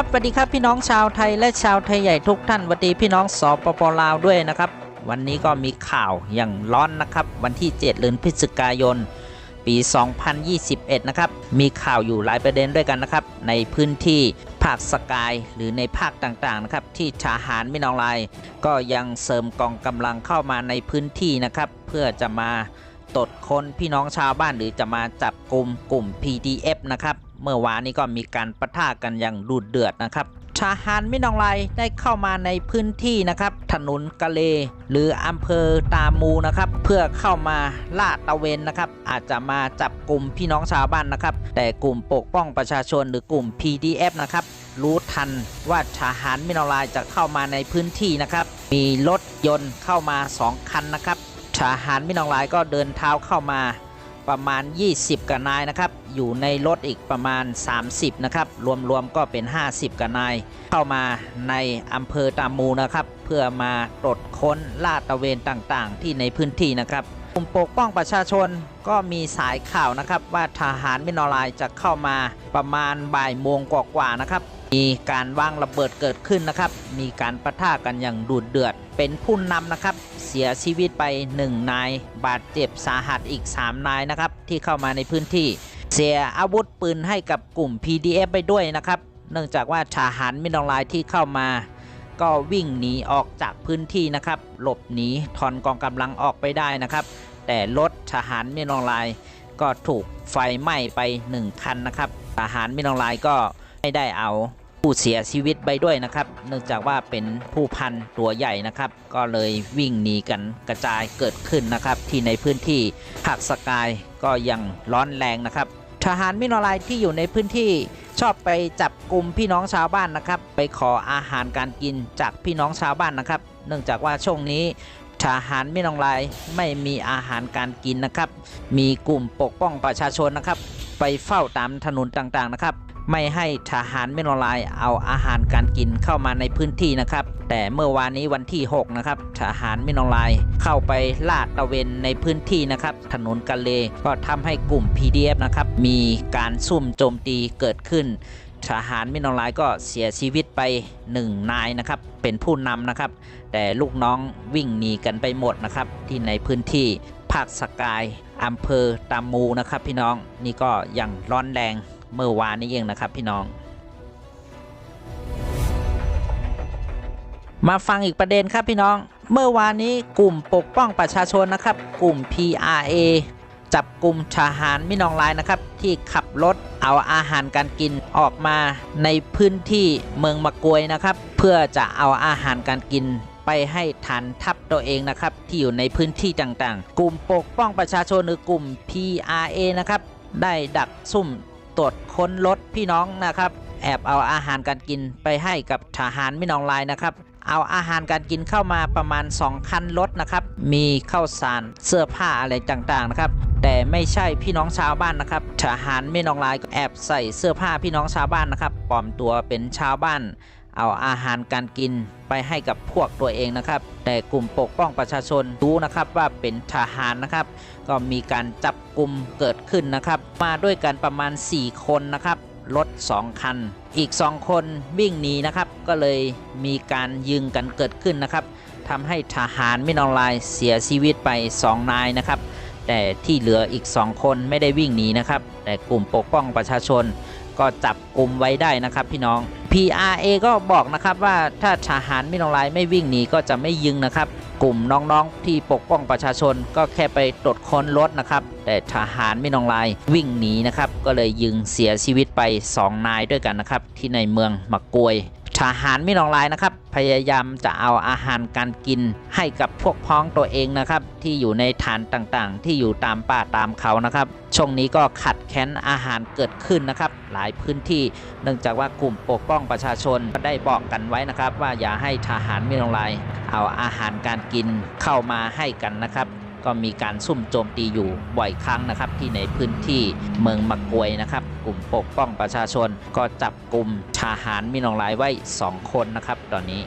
ครับสวัสดีครับพี่น้องชาวไทยและชาวไทยใหญ่ทุกท่านสวัสดีพี่น้องสปปลาวด้วยนะครับ วันนี้ก็มีข่าวอย่างร้อนนะครับ วันที่ 7 เดือนพฤศจิกายน ปี 2021 นะครับ มีข่าวอยู่หลายประเด็นด้วยกันนะครับ ในพื้นที่ภาคสกายหรือในภาคต่างๆนะครับ ที่ทหารไม่นองลาย ก็ยังเสริมกองกำลังเข้ามาในพื้นที่นะครับ เพื่อจะมาตรวจค้นพี่น้องชาวบ้านหรือจะมาจับกลุ่มกลุ่ม PDF นะครับ เมื่อวานนี้ก็มีการประทะกันอย่างดุเดือดนะครับทหารมินองไลได้เข้ามาในพื้นที่นะครับ ถนนกะเล หรืออำเภอตามูนะครับ เพื่อเข้ามาลาดตะเวนนะครับ อาจจะมาจับกลุ่มพี่น้องชาวบ้านนะครับ แต่กลุ่มปกป้องประชาชนหรือกลุ่ม PDF นะครับรู้ทันว่าทหารมินองไลจะเข้ามาในพื้นที่นะครับ มีรถยนต์เข้ามา 2 คันนะครับทหารมินองไลก็เดินเท้าเข้ามา ประมาณ 20กว่านายนะครับ อยู่ในรถอีกประมาณ 30 นะครับ รวมๆก็เป็น 50กว่านาย เข้ามาในอำเภอตามูนะครับ เพื่อมาตรวจค้นลาดตระเวนต่างๆ ที่ในพื้นที่นะครับกลุ่มปกป้องประชาชนก็มีสายข่าวนะครับ ว่าทหารมินอลายจะเข้ามาประมาณบ่ายโมงกว่าๆนะครับ มีการวางระเบิดเกิดขึ้นนะครับ มีการประทะกันอย่างดุเดือด เป็นผู้นำนะครับ เสียชีวิตไป 1 นาย บาดเจ็บสาหัสอีก 3 นายนะครับ ที่เข้ามาในพื้นที่ เสียอาวุธปืนให้กับกลุ่ม PDF ไปด้วยนะครับ เนื่องจากว่าทหารมินอลายที่เข้ามา ก็วิ่งหนีออกจากพื้นที่นะครับ หลบหนีถอนกองกำลังออกไปได้นะครับ แต่รถทหารมินอลาย ก็ถูกไฟไหม้ไป 1 คันนะครับ ทหารมินอลายก็ไม่ได้เอา ผู้เสียชีวิตไปด้วยนะครับ เนื่องจากว่าเป็นผู้พันตัวใหญ่นะครับ ก็เลยวิ่งหนีกันกระจายเกิดขึ้นนะครับ ที่ในพื้นที่ภาคสกายก็ยังร้อนแรงนะครับ ทหารมินอลายที่อยู่ในพื้นที่ชอบไปจับกลุ่มพี่น้องชาวบ้านนะครับ ไปขออาหารการกินจากพี่น้องชาวบ้านนะครับ เนื่องจากว่าช่วงนี้ทหารมินองลายไม่มีอาหารการกินนะครับ มีกลุ่มปกป้องประชาชนนะครับ ไปเฝ้าตามถนนต่างๆนะครับ ไม่ให้ทหารมินองลายเอาอาหารการกินเข้ามาในพื้นที่นะครับ แต่เมื่อวานนี้วันที่ 6 นะครับทหารมินองลายเข้าไปลาดตระเวนในพื้นที่นะครับ ถนนกะเลก็ทำให้กลุ่ม PDF นะครับมีการซุ่มโจมตีเกิดขึ้นทหารมินอลน์ก็เสียชีวิตไป 1 นายนะครับ เป็นผู้นำนะครับ แต่ลูกน้องวิ่งหนีกันไปหมดนะครับ ที่ในพื้นที่ภาคสกายอำเภอตามูนะครับ พี่น้องนี่ก็ยังร้อนแรง เมื่อวานนี้เองนะครับพี่น้อง มาฟังอีกประเด็นครับพี่น้อง เมื่อวานนี้กลุ่มปกป้องประชาชนนะครับ กลุ่ม PRA จับกลุ่มทหารมินองไลน์นะครับ ที่ขับรถเอาอาหารการกินออกมาในพื้นที่เมืองมะกวยนะครับ เพื่อจะเอาอาหารการกินไปให้ฐานทัพตัวเองนะครับ ที่อยู่ในพื้นที่ต่างๆ กลุ่มปกป้องประชาชนหรือกลุ่ม PRA นะครับ ได้ดักซุ่ม ตรวจค้นรถพี่น้องนะครับ แอบเอาอาหารการกินไปให้กับทหารมินองลน์นะครับ เอาอาหารการกินเข้ามาประมาณ 2 คันรถนะครับ มีข้าวสารเสื้อผ้าอะไรต่างๆนะครับ แต่ไม่ใช่พี่น้องชาวบ้านนะครับ ทหารไม่นองลายแอบใส่เสื้อผ้าพี่น้องชาวบ้านนะครับปลอมตัวเป็นชาวบ้าน เอาอาหารการกินไปให้กับพวกตัวเองนะครับ แต่กลุ่มปกป้องประชาชนรู้นะครับว่าเป็นทหารนะครับ ก็มีการจับกลุ่มเกิดขึ้นนะครับ มาด้วยกันประมาณ 4 คนนะครับรถ 2 คัน อีก 2 คนวิ่งหนีนะครับ ก็เลยมีการยิงกันเกิดขึ้นนะครับทำให้ทหารมินออนไลน์เสียชีวิตไป 2 นายนะครับ แต่ที่เหลืออีก 2 คนไม่ได้วิ่งหนีนะครับ แต่กลุ่มปกป้องประชาชน ก็จับกลุ่มไว้ได้นะครับพี่น้อง PRA ก็บอกนะครับว่าถ้าทหารมินออนไลน์ไม่วิ่งหนีก็จะไม่ยิงนะครับ กลุ่มน้องๆที่ปกป้องประชาชนก็แค่ไปตรวจค้นรถนะครับ แต่ทหารมินออนไลน์วิ่งหนีนะครับ ก็เลยยิงเสียชีวิตไป 2 นายด้วยกันนะครับ ที่ในเมืองมะกวย ทหารมินออนไลน์นะครับ พยายามจะเอาอาหารการกินให้กับพวกพ้องตัวเองนะครับ ที่อยู่ในฐานต่างๆ ที่อยู่ตามป่าตามเขานะครับ ช่วงนี้ก็ขัดแค้นอาหารเกิดขึ้นนะครับ หลายพื้นที่ เนื่องจากว่ากลุ่มปกป้องประชาชนได้บอกกันไว้นะครับ ว่าอย่าให้ทหารมินออนไลน์เอาอาหารการกินเข้ามาให้กันนะครับก็มีการซุ่มโจมตีอยู่บ่อยครั้งนะครับ ที่ในพื้นที่เมืองมะกวยนะครับ กลุ่มปกป้องประชาชน ก็จับกลุ่มทหารมินออนไลน์ไว้ 2 คนนะครับตอนนี้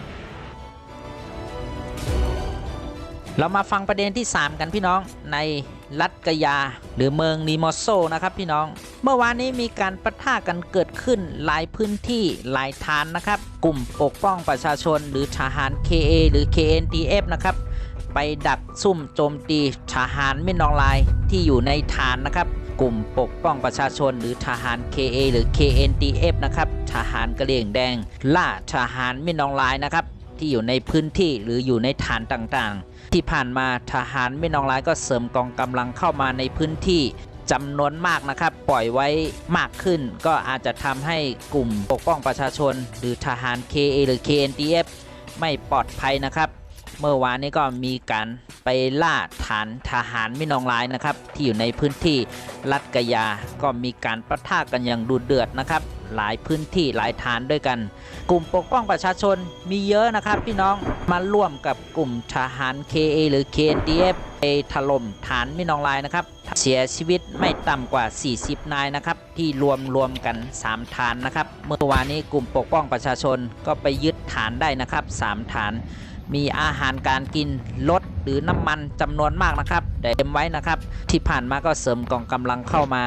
เรามาฟังประเด็นที่ 3 กันพี่น้องในรัฐกยา หรือเมืองนิโมโซนะครับพี่น้อง เมื่อวานนี้มีการประทะกันเกิดขึ้นหลายพื้นที่หลายฐานนะครับ กลุ่มปกป้องประชาชน หรือทหาร KA หรือ KNTF นะครับ ไปดักซุ่มโจมตีทหารมินออนไลน์ที่อยู่ในฐานนะครับ กลุ่มปกป้องประชาชน หรือทหาร KA หรือ KNTF นะครับทหารกระเหลี่ยงแดง ล่าทหารมินออนไลน์นะครับที่อยู่ในพื้นที่หรืออยู่ในฐานต่างๆ ที่ผ่านมาทหารมินออนไลน์ก็เสริมกองกำลังเข้ามาในพื้นที่จำนวนมากนะครับ ปล่อยไว้มากขึ้น ก็อาจจะทำให้กลุ่มปกป้องประชาชน หรือทหาร KA หรือ KNTF ไม่ปลอดภัยนะครับ เมื่อวานนี้ก็มีการไปล่าฐานทหารมินองลน์นะครับ ที่อยู่ในพื้นที่รัฐกยา ก็มีการประทะกันอย่างดุเดือดนะครับ หลายพื้นที่หลายฐานด้วยกัน กลุ่มปกป้องประชาชนมีเยอะนะครับ พี่น้องมาร่วมกับกลุ่มทหาร KA หรือ KDF ไปถล่มฐานมินองลน์นะครับ เสียชีวิตไม่ต่ำกว่า 40 นายนะครับ ที่รวมรวมกัน 3 ฐานนะครับ เมื่อวานนี้กลุ่มปกป้องประชาชนก็ไปยึดฐานได้นะครับ 3 ฐาน มีอาหารการกินรถหรือน้ำมันจำนวนมากนะครับแต่เต็มไว้นะครับ ที่ผ่านมาก็เสริมกองกำลังเข้ามา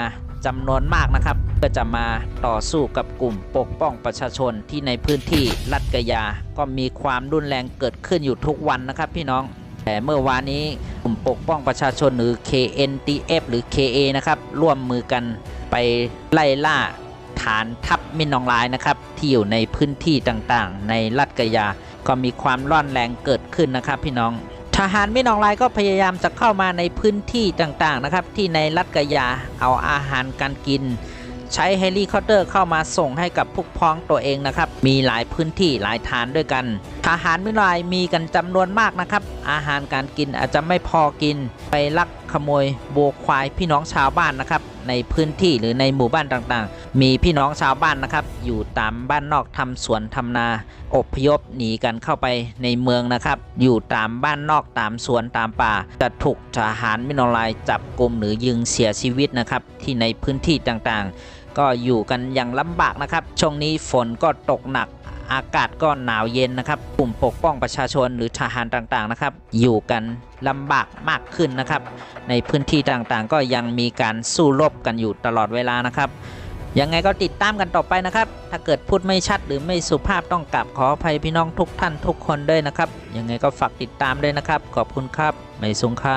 จำนวนมากนะครับ เพื่อจะมาต่อสู้กับกลุ่มปกป้องประชาชนที่ในพื้นที่รัฐกะยา ก็มีความรุนแรงเกิดขึ้นอยู่ทุกวันนะครับ พี่น้อง แต่เมื่อวานนี้กลุ่มปกป้องประชาชนหรือ KNTF หรือ KA นะครับร่วมมือกันไปไล่ล่าฐานทัพมินนองลน์นะครับที่อยู่ในพื้นที่ต่างๆ ในรัฐกะยา ก็มีความร้อนแรงเกิดขึ้นนะครับพี่น้อง ทหารมินองไลน์ก็พยายามจะเข้ามาในพื้นที่ต่างๆนะครับ ที่ในรัฐกะยาเอาอาหารการกิน ใช้เฮลิคอปเตอร์เข้ามาส่งให้กับพวกพ้องตัวเองนะครับ มีหลายพื้นที่หลายฐานด้วยกัน ทหารมินไลน์มีกันจำนวนมากนะครับ อาหารการกินอาจจะไม่พอกินไปลัก ขโมยโบวควายพี่น้องชาวบ้านนะครับ ในพื้นที่หรือในหมู่บ้านต่างๆ มีพี่น้องชาวบ้านนะครับ อยู่ตามบ้านนอกทำสวนทำนาอพยพหนีกันเข้าไปในเมืองนะครับ อยู่ตามบ้านนอกตามสวนตามป่า จะถูกทหารมินออนลน์จับกลุ่มหรือยิงเสียชีวิตนะครับ ที่ในพื้นที่ต่างๆ ก็อยู่กันอย่างลำบากนะครับช่วงนี้ฝนก็ตกหนัก อากาศก็หนาวเย็นนะครับ กลุ่มปกป้องประชาชนหรือทหารต่างๆนะครับ อยู่กันลำบากมากขึ้นนะครับ ในพื้นที่ต่างๆ ก็ยังมีการสู้รบกันอยู่ตลอดเวลานะครับ ยังไงก็ติดตามกันต่อไปนะครับ ถ้าเกิดพูดไม่ชัดหรือไม่สุภาพต้องกลับขออภัยพี่น้องทุกท่านทุกคนด้วยนะครับ ยังไงก็ฝากติดตามด้วยนะครับ ขอบคุณครับ ไม่สงค่า